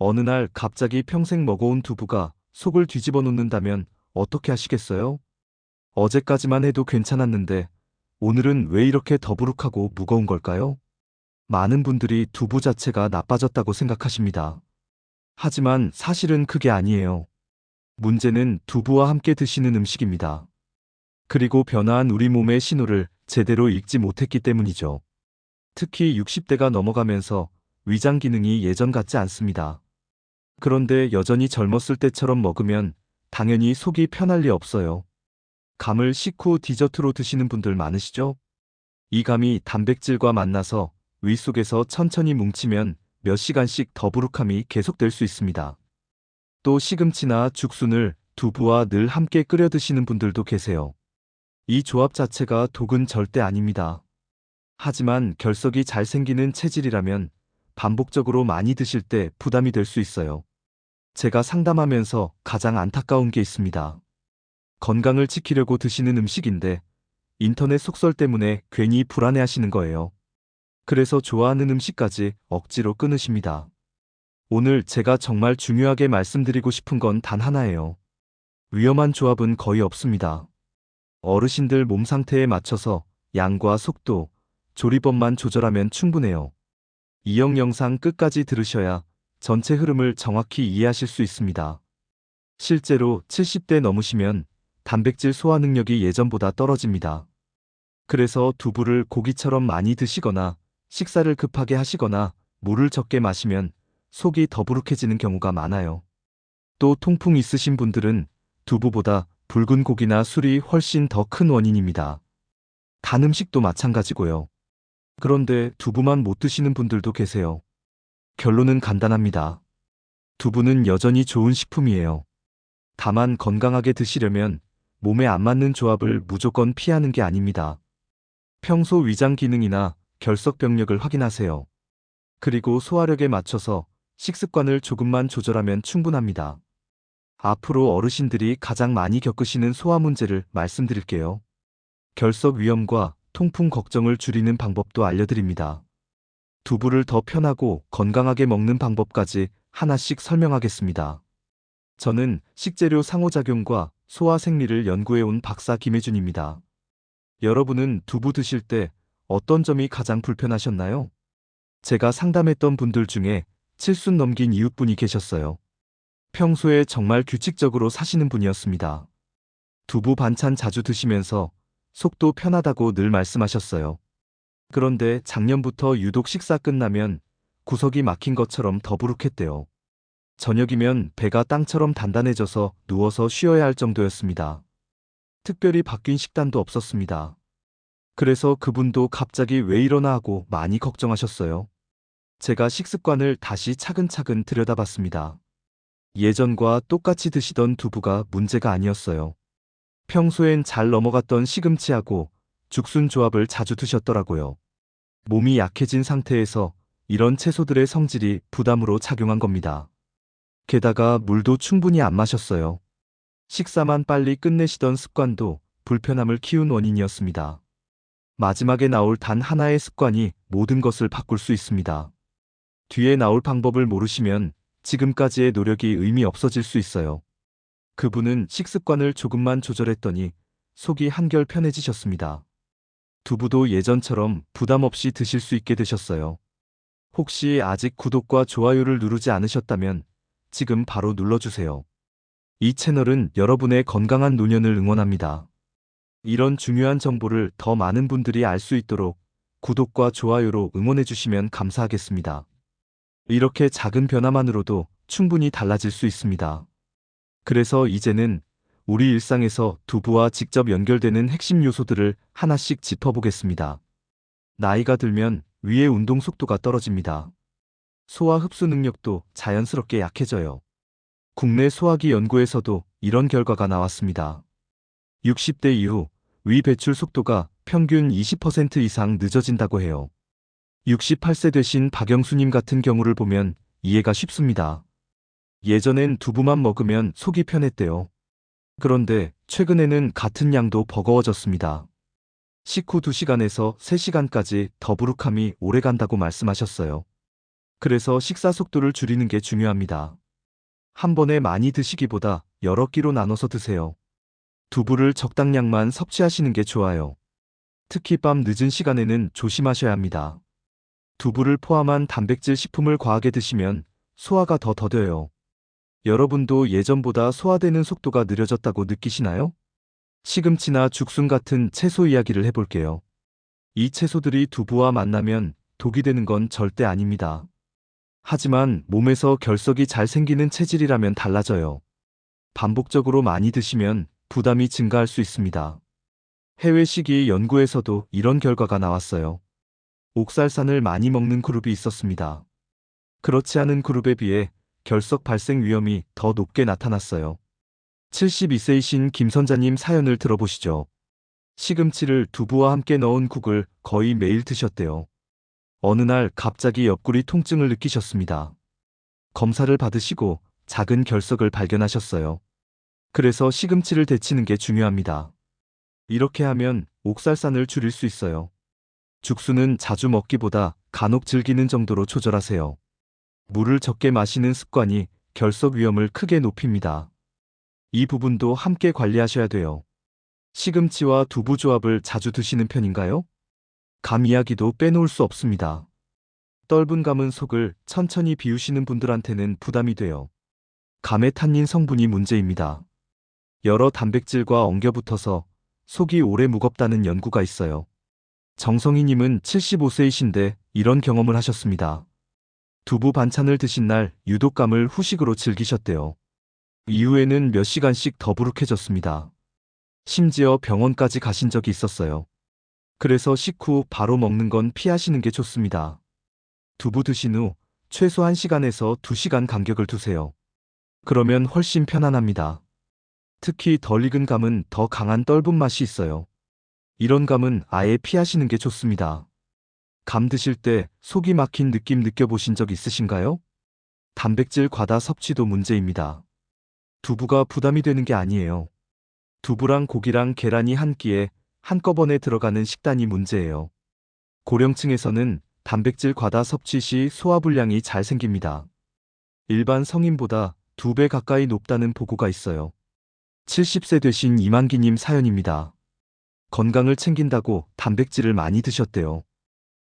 어느 날 갑자기 평생 먹어온 두부가 속을 뒤집어 놓는다면 어떻게 하시겠어요? 어제까지만 해도 괜찮았는데 오늘은 왜 이렇게 더부룩하고 무거운 걸까요? 많은 분들이 두부 자체가 나빠졌다고 생각하십니다. 하지만 사실은 그게 아니에요. 문제는 두부와 함께 드시는 음식입니다. 그리고 변화한 우리 몸의 신호를 제대로 읽지 못했기 때문이죠. 특히 60대가 넘어가면서 위장 기능이 예전 같지 않습니다. 그런데 여전히 젊었을 때처럼 먹으면 당연히 속이 편할 리 없어요. 감을 식후 디저트로 드시는 분들 많으시죠? 이 감이 단백질과 만나서 위 속에서 천천히 뭉치면 몇 시간씩 더부룩함이 계속될 수 있습니다. 또 시금치나 죽순을 두부와 늘 함께 끓여 드시는 분들도 계세요. 이 조합 자체가 독은 절대 아닙니다. 하지만 결석이 잘 생기는 체질이라면 반복적으로 많이 드실 때 부담이 될 수 있어요. 제가 상담하면서 가장 안타까운 게 있습니다. 건강을 지키려고 드시는 음식인데 인터넷 속설 때문에 괜히 불안해 하시는 거예요. 그래서 좋아하는 음식까지 억지로 끊으십니다. 오늘 제가 정말 중요하게 말씀드리고 싶은 건 단 하나예요. 위험한 조합은 거의 없습니다. 어르신들 몸 상태에 맞춰서 양과 속도, 조리법만 조절하면 충분해요. 이형 영상 끝까지 들으셔야 전체 흐름을 정확히 이해하실 수 있습니다. 실제로 70대 넘으시면 단백질 소화 능력이 예전보다 떨어집니다. 그래서 두부를 고기처럼 많이 드시거나 식사를 급하게 하시거나 물을 적게 마시면 속이 더부룩해지는 경우가 많아요. 또 통풍 있으신 분들은 두부보다 붉은 고기나 술이 훨씬 더 큰 원인입니다. 단 음식도 마찬가지고요. 그런데 두부만 못 드시는 분들도 계세요. 결론은 간단합니다. 두부는 여전히 좋은 식품이에요. 다만 건강하게 드시려면 몸에 안 맞는 조합을 무조건 피하는 게 아닙니다. 평소 위장 기능이나 결석 병력을 확인하세요. 그리고 소화력에 맞춰서 식습관을 조금만 조절하면 충분합니다. 앞으로 어르신들이 가장 많이 겪으시는 소화 문제를 말씀드릴게요. 결석 위험과 통풍 걱정을 줄이는 방법도 알려드립니다. 두부를 더 편하고 건강하게 먹는 방법까지 하나씩 설명하겠습니다. 저는 식재료 상호작용과 소화 생리를 연구해온 박사 김혜준입니다. 여러분은 두부 드실 때 어떤 점이 가장 불편하셨나요? 제가 상담했던 분들 중에 칠순 넘긴 이웃분이 계셨어요. 평소에 정말 규칙적으로 사시는 분이었습니다. 두부 반찬 자주 드시면서 속도 편하다고 늘 말씀하셨어요. 그런데 작년부터 유독 식사 끝나면 구석이 막힌 것처럼 더부룩했대요. 저녁이면 배가 땅처럼 단단해져서 누워서 쉬어야 할 정도였습니다. 특별히 바뀐 식단도 없었습니다. 그래서 그분도 갑자기 왜 이러나 하고 많이 걱정하셨어요. 제가 식습관을 다시 차근차근 들여다봤습니다. 예전과 똑같이 드시던 두부가 문제가 아니었어요. 평소엔 잘 넘어갔던 시금치하고 죽순 조합을 자주 드셨더라고요. 몸이 약해진 상태에서 이런 채소들의 성질이 부담으로 작용한 겁니다. 게다가 물도 충분히 안 마셨어요. 식사만 빨리 끝내시던 습관도 불편함을 키운 원인이었습니다. 마지막에 나올 단 하나의 습관이 모든 것을 바꿀 수 있습니다. 뒤에 나올 방법을 모르시면 지금까지의 노력이 의미 없어질 수 있어요. 그분은 식습관을 조금만 조절했더니 속이 한결 편해지셨습니다. 두부도 예전처럼 부담 없이 드실 수 있게 되셨어요. 혹시 아직 구독과 좋아요를 누르지 않으셨다면 지금 바로 눌러주세요. 이 채널은 여러분의 건강한 노년을 응원합니다. 이런 중요한 정보를 더 많은 분들이 알 수 있도록 구독과 좋아요로 응원해주시면 감사하겠습니다. 이렇게 작은 변화만으로도 충분히 달라질 수 있습니다. 그래서 이제는 우리 일상에서 두부와 직접 연결되는 핵심 요소들을 하나씩 짚어보겠습니다. 나이가 들면 위의 운동 속도가 떨어집니다. 소화 흡수 능력도 자연스럽게 약해져요. 국내 소화기 연구에서도 이런 결과가 나왔습니다. 60대 이후 위 배출 속도가 평균 20% 이상 늦어진다고 해요. 68세 되신 박영수님 같은 경우를 보면 이해가 쉽습니다. 예전엔 두부만 먹으면 속이 편했대요. 그런데 최근에는 같은 양도 버거워졌습니다. 식후 2시간에서 3시간까지 더부룩함이 오래 간다고 말씀하셨어요. 그래서 식사 속도를 줄이는 게 중요합니다. 한 번에 많이 드시기보다 여러 끼로 나눠서 드세요. 두부를 적당량만 섭취하시는 게 좋아요. 특히 밤 늦은 시간에는 조심하셔야 합니다. 두부를 포함한 단백질 식품을 과하게 드시면 소화가 더 더뎌요. 여러분도 예전보다 소화되는 속도가 느려졌다고 느끼시나요? 시금치나 죽순 같은 채소 이야기를 해볼게요. 이 채소들이 두부와 만나면 독이 되는 건 절대 아닙니다. 하지만 몸에서 결석이 잘 생기는 체질이라면 달라져요. 반복적으로 많이 드시면 부담이 증가할 수 있습니다. 해외 시기 연구에서도 이런 결과가 나왔어요. 옥살산을 많이 먹는 그룹이 있었습니다. 그렇지 않은 그룹에 비해 결석 발생 위험이 더 높게 나타났어요. 72세이신 김선자님 사연을 들어보시죠. 시금치를 두부와 함께 넣은 국을 거의 매일 드셨대요. 어느 날 갑자기 옆구리 통증을 느끼셨습니다. 검사를 받으시고 작은 결석을 발견하셨어요. 그래서 시금치를 데치는 게 중요합니다. 이렇게 하면 옥살산을 줄일 수 있어요. 죽수는 자주 먹기보다 간혹 즐기는 정도로 조절하세요. 물을 적게 마시는 습관이 결석 위험을 크게 높입니다. 이 부분도 함께 관리하셔야 돼요. 시금치와 두부 조합을 자주 드시는 편인가요? 감 이야기도 빼놓을 수 없습니다. 떫은 감은 속을 천천히 비우시는 분들한테는 부담이 돼요. 감의 탄닌 성분이 문제입니다. 여러 단백질과 엉겨붙어서 속이 오래 무겁다는 연구가 있어요. 정성희님은 75세이신데 이런 경험을 하셨습니다. 두부 반찬을 드신 날 유독감을 후식으로 즐기셨대요. 이후에는 몇 시간씩 더부룩해졌습니다. 심지어 병원까지 가신 적이 있었어요. 그래서 식후 바로 먹는 건 피하시는 게 좋습니다. 두부 드신 후 최소 1시간에서 2시간 간격을 두세요. 그러면 훨씬 편안합니다. 특히 덜 익은 감은 더 강한 떫은 맛이 있어요. 이런 감은 아예 피하시는 게 좋습니다. 감 드실 때 속이 막힌 느낌 느껴보신 적 있으신가요? 단백질 과다 섭취도 문제입니다. 두부가 부담이 되는 게 아니에요. 두부랑 고기랑 계란이 한 끼에 한꺼번에 들어가는 식단이 문제예요. 고령층에서는 단백질 과다 섭취 시 소화불량이 잘 생깁니다. 일반 성인보다 두배 가까이 높다는 보고가 있어요. 70세 되신 이만기님 사연입니다. 건강을 챙긴다고 단백질을 많이 드셨대요.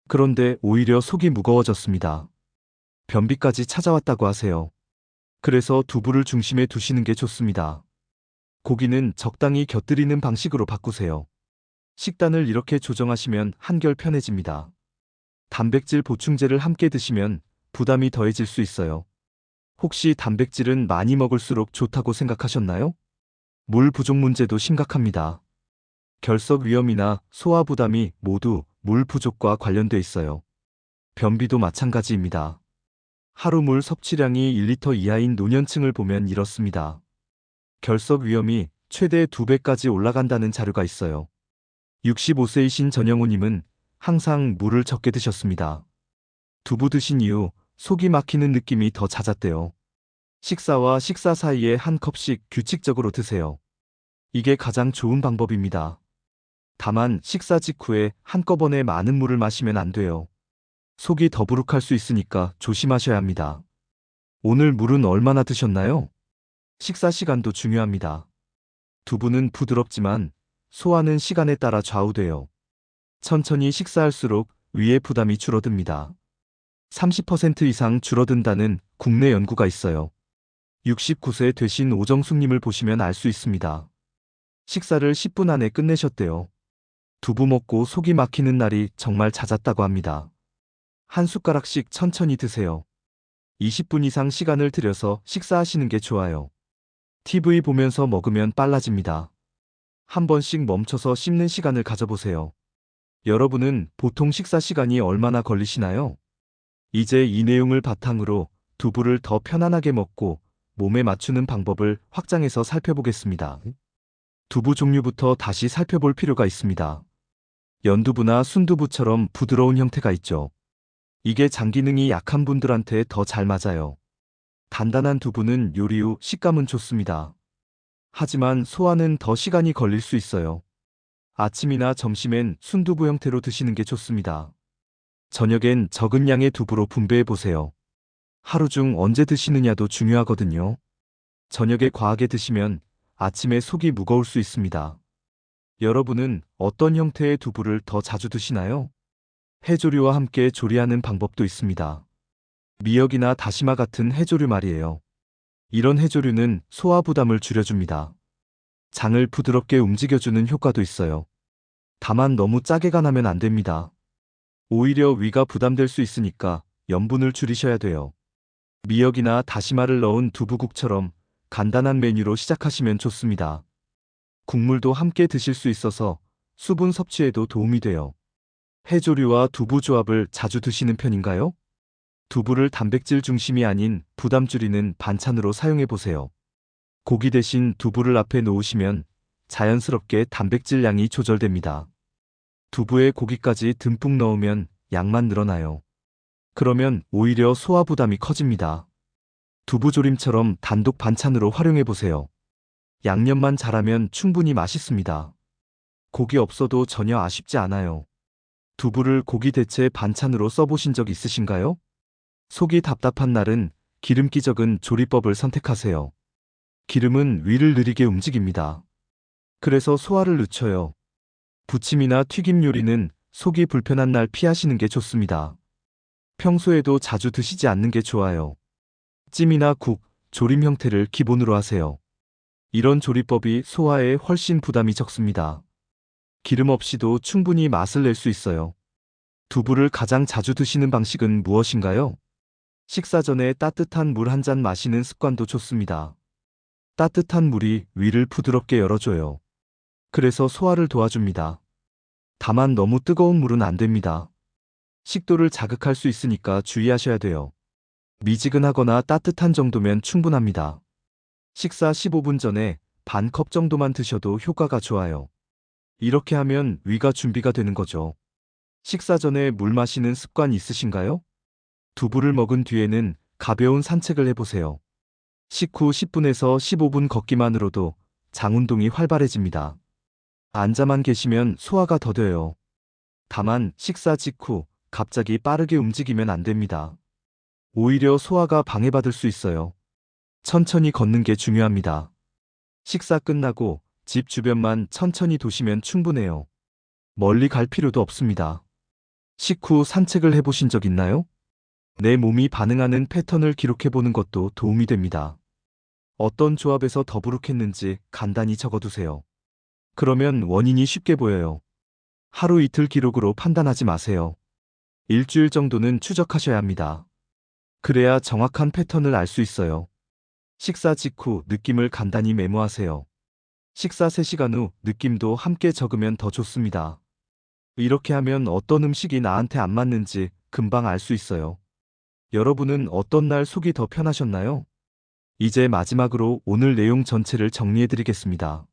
그런데 오히려 속이 무거워졌습니다. 변비까지 찾아왔다고 하세요. 그래서 두부를 중심에 두시는 게 좋습니다. 고기는 적당히 곁들이는 방식으로 바꾸세요. 식단을 이렇게 조정하시면 한결 편해집니다. 단백질 보충제를 함께 드시면 부담이 더해질 수 있어요. 혹시 단백질은 많이 먹을수록 좋다고 생각하셨나요? 물 부족 문제도 심각합니다. 결석 위험이나 소화 부담이 모두 물 부족과 관련돼 있어요. 변비도 마찬가지입니다. 하루 물 섭취량이 1리터 이하인 노년층을 보면 이렇습니다. 결석 위험이 최대 2배까지 올라간다는 자료가 있어요. 65세이신 전영호님은 항상 물을 적게 드셨습니다. 두부 드신 이후 속이 막히는 느낌이 더 잦았대요. 식사와 식사 사이에 한 컵씩 규칙적으로 드세요. 이게 가장 좋은 방법입니다. 다만 식사 직후에 한꺼번에 많은 물을 마시면 안 돼요. 속이 더부룩할 수 있으니까 조심하셔야 합니다. 오늘 물은 얼마나 드셨나요? 식사 시간도 중요합니다. 두부는 부드럽지만 소화는 시간에 따라 좌우돼요. 천천히 식사할수록 위의 부담이 줄어듭니다. 30% 이상 줄어든다는 국내 연구가 있어요. 69세 되신 오정숙님을 보시면 알 수 있습니다. 식사를 10분 안에 끝내셨대요. 두부 먹고 속이 막히는 날이 정말 잦았다고 합니다. 한 숟가락씩 천천히 드세요. 20분 이상 시간을 들여서 식사하시는 게 좋아요. TV 보면서 먹으면 빨라집니다. 한 번씩 멈춰서 씹는 시간을 가져보세요. 여러분은 보통 식사 시간이 얼마나 걸리시나요? 이제 이 내용을 바탕으로 두부를 더 편안하게 먹고 몸에 맞추는 방법을 확장해서 살펴보겠습니다. 두부 종류부터 다시 살펴볼 필요가 있습니다. 연두부나 순두부처럼 부드러운 형태가 있죠. 이게 장 기능이 약한 분들한테 더 잘 맞아요. 단단한 두부는 요리 후 식감은 좋습니다. 하지만 소화는 더 시간이 걸릴 수 있어요. 아침이나 점심엔 순두부 형태로 드시는 게 좋습니다. 저녁엔 적은 양의 두부로 분배해 보세요. 하루 중 언제 드시느냐도 중요하거든요. 저녁에 과하게 드시면 아침에 속이 무거울 수 있습니다. 여러분은 어떤 형태의 두부를 더 자주 드시나요? 해조류와 함께 조리하는 방법도 있습니다. 미역이나 다시마 같은 해조류 말이에요. 이런 해조류는 소화 부담을 줄여줍니다. 장을 부드럽게 움직여주는 효과도 있어요. 다만 너무 짜게 간하면 안 됩니다. 오히려 위가 부담될 수 있으니까 염분을 줄이셔야 돼요. 미역이나 다시마를 넣은 두부국처럼 간단한 메뉴로 시작하시면 좋습니다. 국물도 함께 드실 수 있어서 수분 섭취에도 도움이 돼요. 해조류와 두부 조합을 자주 드시는 편인가요? 두부를 단백질 중심이 아닌 부담 줄이는 반찬으로 사용해 보세요. 고기 대신 두부를 앞에 놓으시면 자연스럽게 단백질 양이 조절됩니다. 두부에 고기까지 듬뿍 넣으면 양만 늘어나요. 그러면 오히려 소화 부담이 커집니다. 두부조림처럼 단독 반찬으로 활용해 보세요. 양념만 잘하면 충분히 맛있습니다. 고기 없어도 전혀 아쉽지 않아요. 두부를 고기 대체 반찬으로 써보신 적 있으신가요? 속이 답답한 날은 기름기 적은 조리법을 선택하세요. 기름은 위를 느리게 움직입니다. 그래서 소화를 늦춰요. 부침이나 튀김 요리는 속이 불편한 날 피하시는 게 좋습니다. 평소에도 자주 드시지 않는 게 좋아요. 찜이나 국, 조림 형태를 기본으로 하세요. 이런 조리법이 소화에 훨씬 부담이 적습니다. 기름 없이도 충분히 맛을 낼 수 있어요. 두부를 가장 자주 드시는 방식은 무엇인가요? 식사 전에 따뜻한 물 한 잔 마시는 습관도 좋습니다. 따뜻한 물이 위를 부드럽게 열어줘요. 그래서 소화를 도와줍니다. 다만 너무 뜨거운 물은 안 됩니다. 식도를 자극할 수 있으니까 주의하셔야 돼요. 미지근하거나 따뜻한 정도면 충분합니다. 식사 15분 전에 반 컵 정도만 드셔도 효과가 좋아요. 이렇게 하면 위가 준비가 되는 거죠. 식사 전에 물 마시는 습관 있으신가요? 두부를 먹은 뒤에는 가벼운 산책을 해보세요. 식후 10분에서 15분 걷기만으로도 장 운동이 활발해집니다. 앉아만 계시면 소화가 더뎌요. 다만 식사 직후 갑자기 빠르게 움직이면 안 됩니다. 오히려 소화가 방해받을 수 있어요. 천천히 걷는 게 중요합니다. 식사 끝나고 집 주변만 천천히 도시면 충분해요. 멀리 갈 필요도 없습니다. 식후 산책을 해보신 적 있나요? 내 몸이 반응하는 패턴을 기록해보는 것도 도움이 됩니다. 어떤 조합에서 더부룩했는지 간단히 적어두세요. 그러면 원인이 쉽게 보여요. 하루 이틀 기록으로 판단하지 마세요. 일주일 정도는 추적하셔야 합니다. 그래야 정확한 패턴을 알 수 있어요. 식사 직후 느낌을 간단히 메모하세요. 식사 3시간 후 느낌도 함께 적으면 더 좋습니다. 이렇게 하면 어떤 음식이 나한테 안 맞는지 금방 알 수 있어요. 여러분은 어떤 날 속이 더 편하셨나요? 이제 마지막으로 오늘 내용 전체를 정리해 드리겠습니다.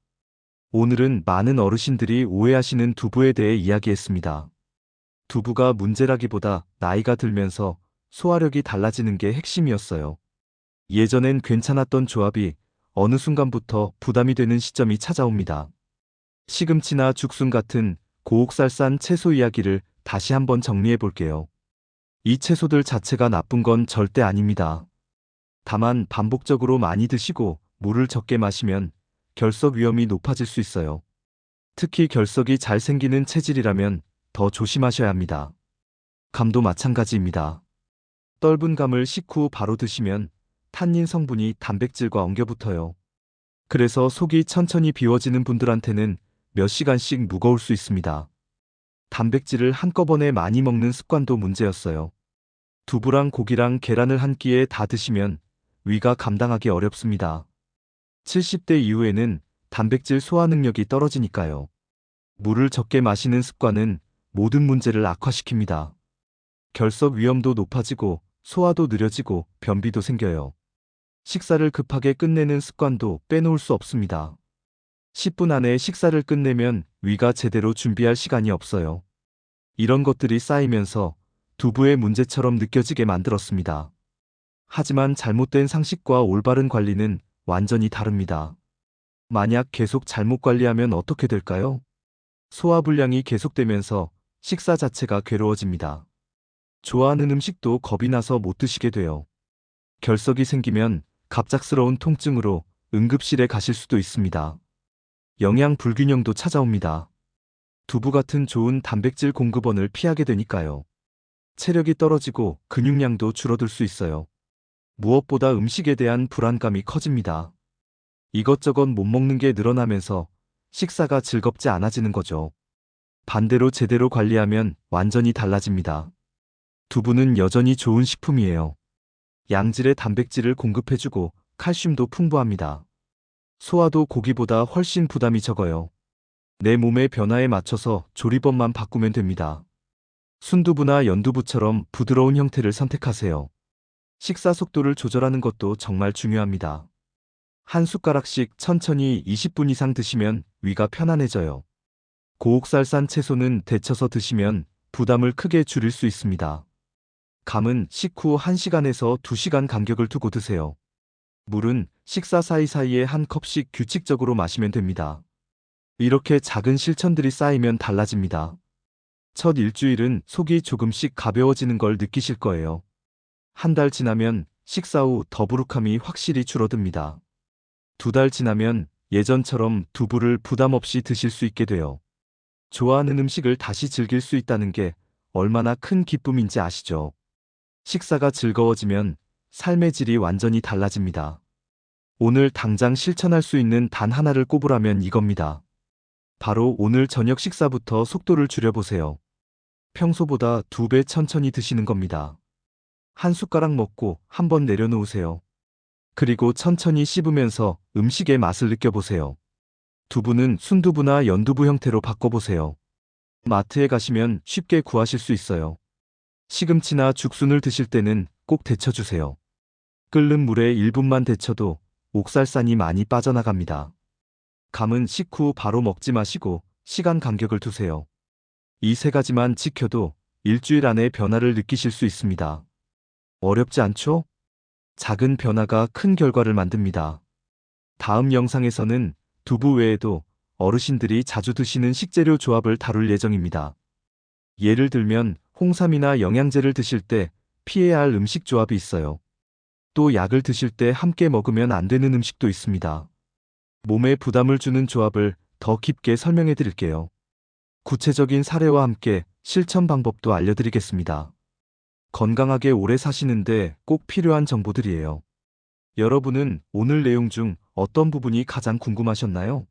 오늘은 많은 어르신들이 오해하시는 두부에 대해 이야기했습니다. 두부가 문제라기보다 나이가 들면서 소화력이 달라지는 게 핵심이었어요. 예전엔 괜찮았던 조합이 어느 순간부터 부담이 되는 시점이 찾아옵니다. 시금치나 죽순 같은 고옥살산 채소 이야기를 다시 한번 정리해 볼게요. 이 채소들 자체가 나쁜 건 절대 아닙니다. 다만 반복적으로 많이 드시고 물을 적게 마시면 결석 위험이 높아질 수 있어요. 특히 결석이 잘 생기는 체질이라면 더 조심하셔야 합니다. 감도 마찬가지입니다. 떫은 감을 식후 바로 드시면 탄닌 성분이 단백질과 엉겨붙어요. 그래서 속이 천천히 비워지는 분들한테는 몇 시간씩 무거울 수 있습니다. 단백질을 한꺼번에 많이 먹는 습관도 문제였어요. 두부랑 고기랑 계란을 한 끼에 다 드시면 위가 감당하기 어렵습니다. 70대 이후에는 단백질 소화 능력이 떨어지니까요. 물을 적게 마시는 습관은 모든 문제를 악화시킵니다. 결석 위험도 높아지고 소화도 느려지고 변비도 생겨요. 식사를 급하게 끝내는 습관도 빼놓을 수 없습니다. 10분 안에 식사를 끝내면 위가 제대로 준비할 시간이 없어요. 이런 것들이 쌓이면서 두부의 문제처럼 느껴지게 만들었습니다. 하지만 잘못된 상식과 올바른 관리는 완전히 다릅니다. 만약 계속 잘못 관리하면 어떻게 될까요? 소화불량이 계속되면서 식사 자체가 괴로워집니다. 좋아하는 음식도 겁이 나서 못 드시게 돼요. 결석이 생기면 갑작스러운 통증으로 응급실에 가실 수도 있습니다. 영양 불균형도 찾아옵니다. 두부 같은 좋은 단백질 공급원을 피하게 되니까요. 체력이 떨어지고 근육량도 줄어들 수 있어요. 무엇보다 음식에 대한 불안감이 커집니다. 이것저것 못 먹는 게 늘어나면서 식사가 즐겁지 않아지는 거죠. 반대로 제대로 관리하면 완전히 달라집니다. 두부는 여전히 좋은 식품이에요. 양질의 단백질을 공급해주고 칼슘도 풍부합니다. 소화도 고기보다 훨씬 부담이 적어요. 내 몸의 변화에 맞춰서 조리법만 바꾸면 됩니다. 순두부나 연두부처럼 부드러운 형태를 선택하세요. 식사 속도를 조절하는 것도 정말 중요합니다. 한 숟가락씩 천천히 20분 이상 드시면 위가 편안해져요. 고옥살 산 채소는 데쳐서 드시면 부담을 크게 줄일 수 있습니다. 감은 식후 1시간에서 2시간 간격을 두고 드세요. 물은 식사 사이사이에 한 컵씩 규칙적으로 마시면 됩니다. 이렇게 작은 실천들이 쌓이면 달라집니다. 첫 일주일은 속이 조금씩 가벼워지는 걸 느끼실 거예요. 한 달 지나면 식사 후 더부룩함이 확실히 줄어듭니다. 두 달 지나면 예전처럼 두부를 부담 없이 드실 수 있게 돼요. 좋아하는 음식을 다시 즐길 수 있다는 게 얼마나 큰 기쁨인지 아시죠? 식사가 즐거워지면 삶의 질이 완전히 달라집니다. 오늘 당장 실천할 수 있는 단 하나를 꼽으라면 이겁니다. 바로 오늘 저녁 식사부터 속도를 줄여보세요. 평소보다 두 배 천천히 드시는 겁니다. 한 숟가락 먹고 한 번 내려놓으세요. 그리고 천천히 씹으면서 음식의 맛을 느껴보세요. 두부는 순두부나 연두부 형태로 바꿔보세요. 마트에 가시면 쉽게 구하실 수 있어요. 시금치나 죽순을 드실 때는 꼭 데쳐주세요. 끓는 물에 1분만 데쳐도 옥살산이 많이 빠져나갑니다. 감은 식후 바로 먹지 마시고 시간 간격을 두세요. 이 세 가지만 지켜도 일주일 안에 변화를 느끼실 수 있습니다. 어렵지 않죠? 작은 변화가 큰 결과를 만듭니다. 다음 영상에서는 두부 외에도 어르신들이 자주 드시는 식재료 조합을 다룰 예정입니다. 예를 들면 홍삼이나 영양제를 드실 때 피해야 할 음식 조합이 있어요. 또 약을 드실 때 함께 먹으면 안 되는 음식도 있습니다. 몸에 부담을 주는 조합을 더 깊게 설명해 드릴게요. 구체적인 사례와 함께 실천 방법도 알려드리겠습니다. 건강하게 오래 사시는데 꼭 필요한 정보들이에요. 여러분은 오늘 내용 중 어떤 부분이 가장 궁금하셨나요?